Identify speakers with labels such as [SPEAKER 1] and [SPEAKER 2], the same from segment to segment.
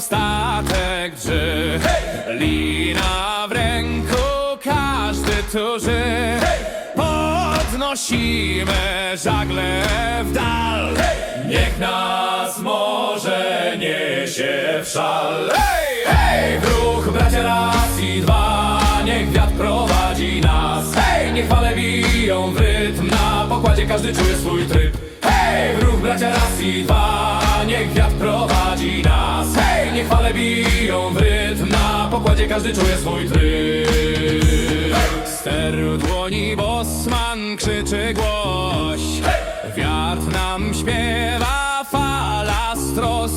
[SPEAKER 1] statek drży Lina w ręku, każdy tuży Podnosimy żagle w dal. Niech nas morze niesie w szal. Hej, hej, w ruch bracia raz i dwa. Niech wiatr prowadzi nas. Hej, niech fale biją w rytm. Na pokładzie każdy czuje swój tryb. Hej, w ruch bracia raz i dwa biją w rytm. Na pokładzie każdy czuje swój tryb. Ster dłoni bosman krzyczy głoś. Wiatr nam śpiewa fala stros.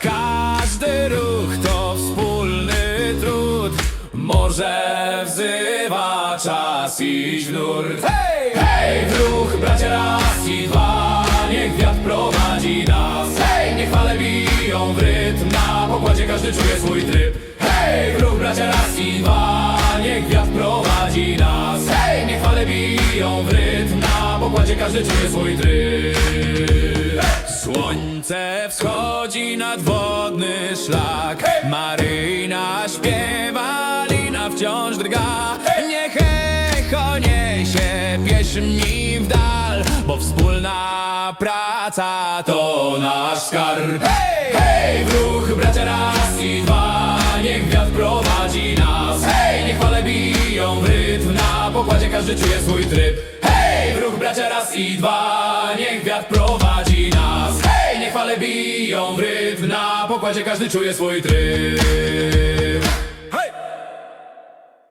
[SPEAKER 1] Każdy ruch to wspólny trud. Morze wzywa czas iść w nurt Hej, hej, w ruch bracia raz i dwa. Niech wiatr prowadzi nas. Hej, niech fale biją w rytm Na pokładzie każdy czuje swój tryb. Hej, ruch bracia raz i dwa Niech wiatr prowadzi nas. Hej, niech fale biją w rytm Na pokładzie każdy czuje swój tryb. Słońce wschodzi nad wodny szlak. Maryjna śpiewa, lina wciąż drga. Niech echo niesie pieśni w dal Bo wspólna praca to nasz skarb Hej, hej, w fale biją rytm Na pokładzie każdy czuje swój tryb. Hej, w ruch bracia raz i dwa Niech wiatr prowadzi nas. Hej, niech fale biją rytm Na pokładzie każdy czuje swój tryb